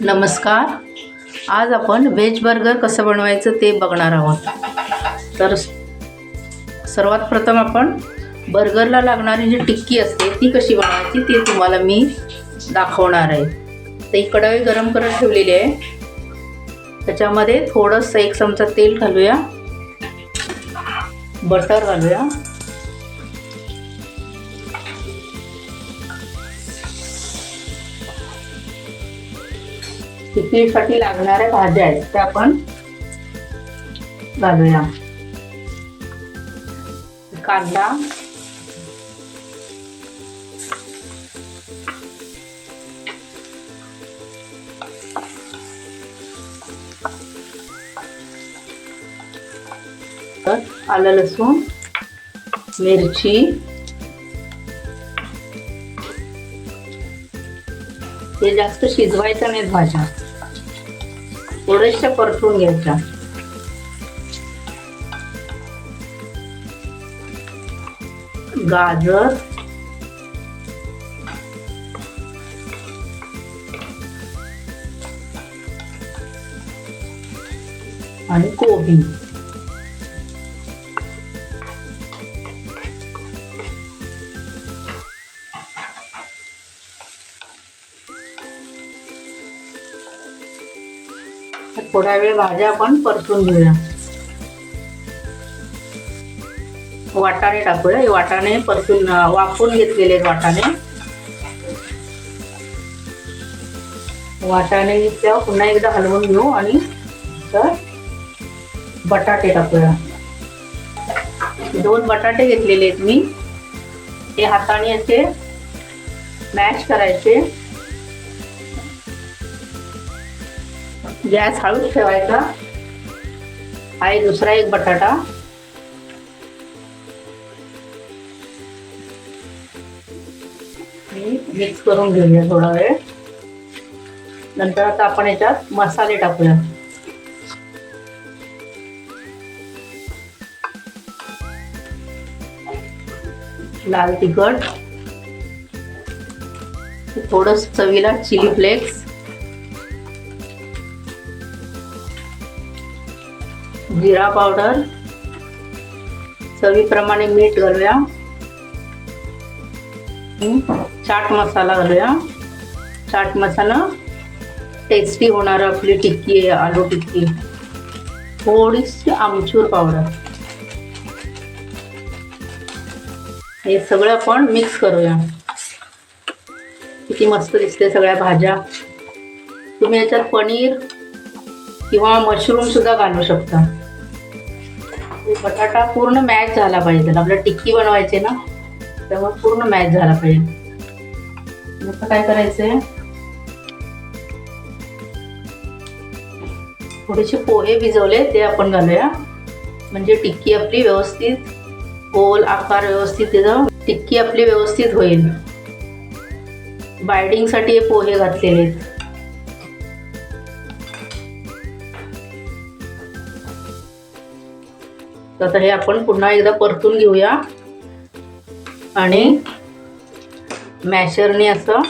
नमस्कार. आज आपण व्हेज बर्गर कसं बनवायचं ते बघणार आहोत. तर सर्वात प्रथम आपण बर्गरला लागणारी जी टिक्की असते ती कशी बनवायची ती तुम्हाला मी दाखवणार आहे. तर ही कढई गरम करत ठेवलेली आहे. त्याच्यामध्ये थोडंसं एक चमचा तेल घालूया. बटर घालूया. टिक्कीसाठी लागणाऱ्या भाज्या आहेत त्या आपण घालूया कांदा. तर आलं लसूण मिरची. हे जास्त शिजवायचं नाहीत भाज्या. थोड्याशा परतून घ्यायचा. गाजर. आणि कोबी. थोडा वेळ भाज्या आपण परतून घेऊया. वाटाणे टाकूया. हे वाटाणे परतून अं, वाफून घेतलेले आहेत वाटाणे. वाटाणे त्या पुन्हा एकदा हलवून घेऊ आणि तर बटाटे टाकूया. दोन बटाटे घेतलेले आहेत मी. ते हाताने असे मॅश करायचे. गॅस हळूच ठेवायचा. आहे दुसरा एक बटाटा. मिक्स करून घेऊया थोडा वेळ. नंतर आता आपण याच्यात मसाले टाकूया. लाल तिखट. थोडस चवीला चिली फ्लेक्स. जिरा पावडर चवीप्रमाणे मीठ घालूया. चाट मसाला घालूया. चाट मसाला टेस्टी होणार आपली टिक्की आहे आलू टिक्की. थोडीशी आमचूर पावडर. हे सगळं आपण मिक्स करूया. किती मस्त दिसते सगळ्या भाज्या. तुम्ही याच्यात पनीर किंवा मशरूम सुद्धा घालू शकता. बटाटा पूर्ण मॅच झाला पाहिजे. आपल्याला टिक्की बनवायची ना त्यामुळे पूर्ण मॅच झाला पाहिजे. आता काय करायचंय? थोडेसे पोहे भिजवले ते आपण घालूया. म्हणजे टिक्की आपली व्यवस्थित गोल आकार व्यवस्थित त्याचा टिक्की आपली व्यवस्थित होईल. बायडिंगसाठी हे पोहे घातलेले आहेत. तर आता हे आपण पुन्हा एकदा परतून घेऊया. आणि मॅशरने असं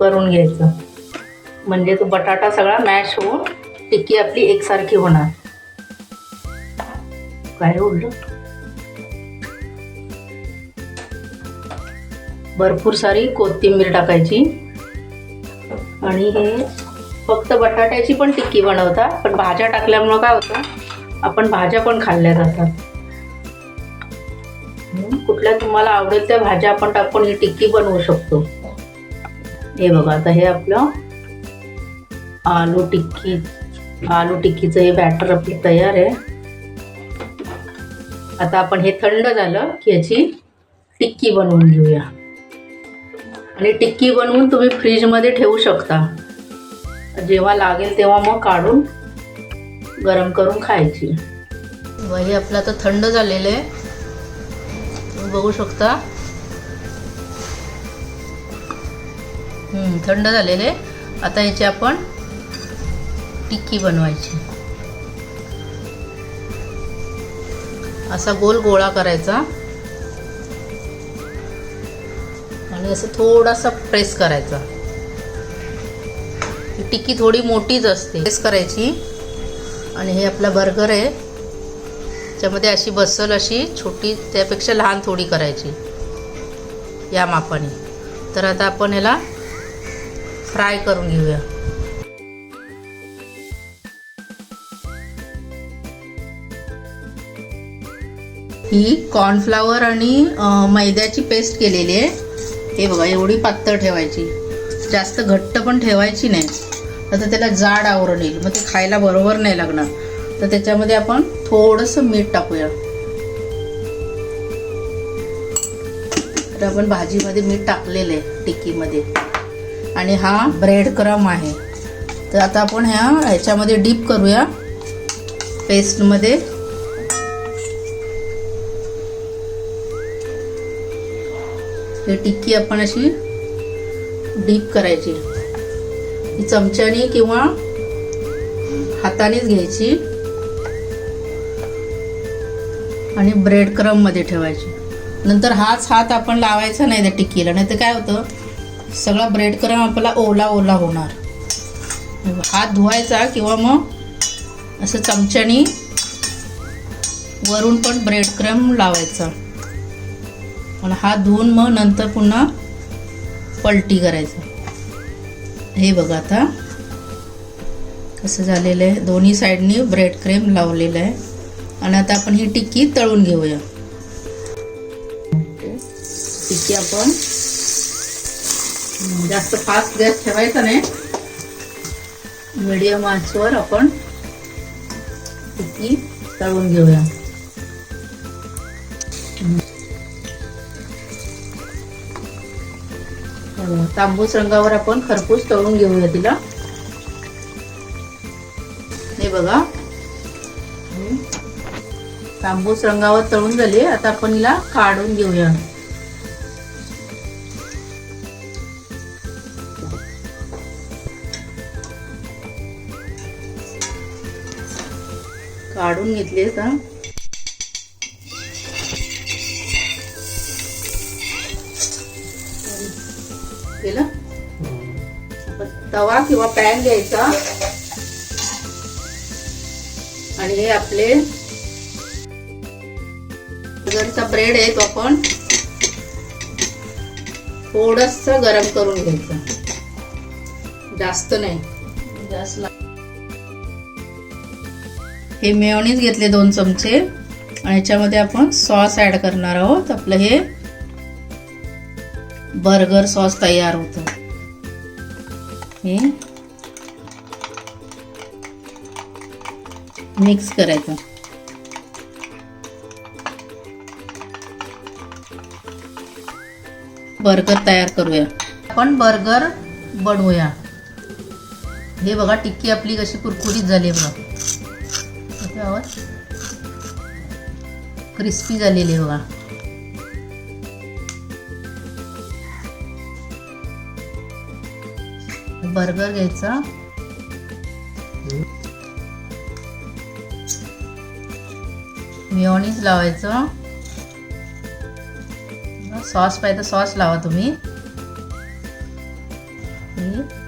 करून घ्यायचं. म्हणजे तो बटाटा सगळा मॅश होऊन टिक्की आपली एकसारखी होणार. काय उरलं भरपूर सारी कोथिंबीर टाकायची. आणि हे फक्त बटाट्याची पण टिक्की बनवतात पण भाज्या टाकल्यामुळं काय होतं? आपण भाज्या पण खाल्ल्या जातात. कुठल्या तुम्हाला आवडेल त्या भाज्या आपण टाकून ही टिक्की बनवू शकतो. हे बघा आता हे आपलं आलू टिक्की आलू टिक्कीचं हे बॅटर आपली तयार आहे. आता आपण हे थंड झालं की याची टिक्की बनवून घेऊया. आणि टिक्की बनवून तुम्ही फ्रीजमध्ये ठेवू शकता. जेव्हा लागेल तेव्हा मग काढून गरम करून खायची. हे आपलं आता थंड झालेलं आहे. तुम्ही बघू शकता. थंड झालेले आता याची आपण टिक्की बनवायची. असा गोल गोळा करायचा. आणि असं थोडासा प्रेस करायचा. ही टिक्की थोडी मोठीच असते. प्रेस करायची. आणि हे आपला बर्गर आहे. त्यामध्ये अशी बसल अशी छोटी त्यापेक्षा लहान थोडी करायची. या मापाने. तर आता आपण ह्याला फ्राय करून घेऊया. ही कॉर्नफ्लावर आणि मैद्याची पेस्ट केलेली आहे. हे बघा एवढी पातळ ठेवायची. जास्त घट्ट पण ठेवायची नाही. आता त्याला जाड आवरण येईल मग ते खायला बरोबर नाही लागणार. तर त्याच्यामध्ये आपण थोडंसं मीठ टाकूया. तर आपण भाजीमध्ये मीठ टाकलेलं आहे टिक्कीमध्ये. आणि हा ब्रेड क्रम आहे. तर आता आपण ह्या ह्याच्यामध्ये डीप करूया. पेस्टमध्ये. ही टिक्की आपण अशी डीप करायची. ही चमच्याने किंवा हातानेच घ्यायची. आणि ब्रेड क्रममध्ये ठेवायची. नंतर हाच हात आपण लावायचा नाही त्या टिक्कीला. नाही तर काय होतं? सगळा ब्रेड क्रम आपला ओला ओला होणार. हात धुवायचा किंवा मग असं चमच्याने वरून पण ब्रेड क्रम लावायचा. आणि हात धुवून मग नंतर पुन्हा पलटी करायचं. हे बघा आता. कसं झालेलं आहे? दोन्ही साईडनी ब्रेड क्रेम लावलेलं आहे. आणि आता आपण ही टिक्की तळून घेऊया. टिक्की आपण जास्त फास्ट गॅस ठेवायचा नाही. मिडियम आचवर आपण टिक्की तळून घेऊया. तांबूस रंगावर आपण खरपूस तळून घेऊया तिला. हे बघा. तांबूस रंगावर तळून झाले. आता आपण हिला काढून घेऊया. काढून घेतले का केलं. तवा किंवा पॅन घ्यायचा. आणि हे आपले बर्गरचा ब्रेड आहे तो आपण. थोडस गरम करून घ्यायचा. जास्त नाही. जास्त हे मेयोनीज घेतले दोन चमचे. आणि याच्यामध्ये आपण सॉस ऍड करणार आहोत. आपलं हे बर्गर सॉस तयार होतं. हे? मिक्स करायचं. बर्गर तयार करूया. आपण बर्गर बनवूया. हे बघा टिक्की आपली कशी कुरकुरीत झाली आहे बघा. क्रिस्पी झालेली आहे बर्गर घ्यायचा. मिओनीज लावायचं. सॉस पाहिजे सॉस लावा तुम्ही.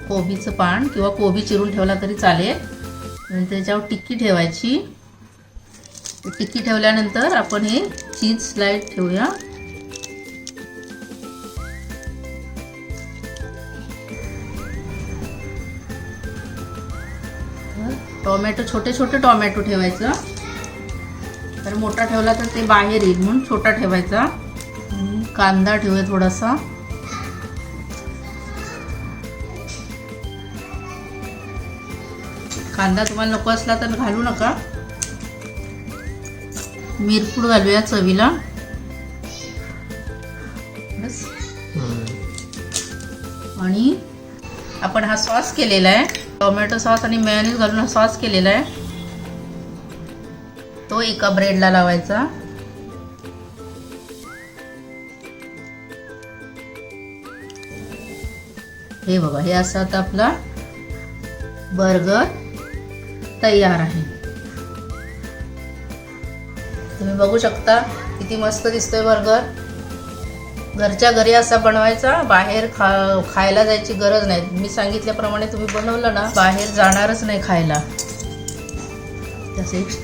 कोबीचं पान किंवा कोबी चिरून ठेवला तरी चालेल. आणि त्याच्यावर टिक्की ठेवायची. टिक्की ठेवल्यानंतर आपण हे चीज स्लाइड ठेवूया. टोमॅटो छोटे छोटे टोमॅटो ठेवायचं. तर मोठा ठेवला तर ते बाहेर येईल म्हणून छोटा ठेवायचा. कांदा ठेवूया थोडासा. कांदा तुम्हाला नको असला तर घालू नका. मिरपूड घालूया चवीला. बस. आणि आपण हा सॉस केलेला आहे. टोमॅटो सॉस आणि मेयोनीज घालून हा सॉस केलेला आहे. तो एका ब्रेडला लावायचा. हे बघा हे असं आता आपला बर्गर तयार आहे. तुम्ही बघू शकता किती मस्त दिसतोय बर्गर. घरच्या घरी असा बनवायचा बाहेर खा खायला जायची गरज नाही. मी सांगितल्याप्रमाणे तुम्ही बनवलं ना बाहेर जाणारच नाही खायला. तसेच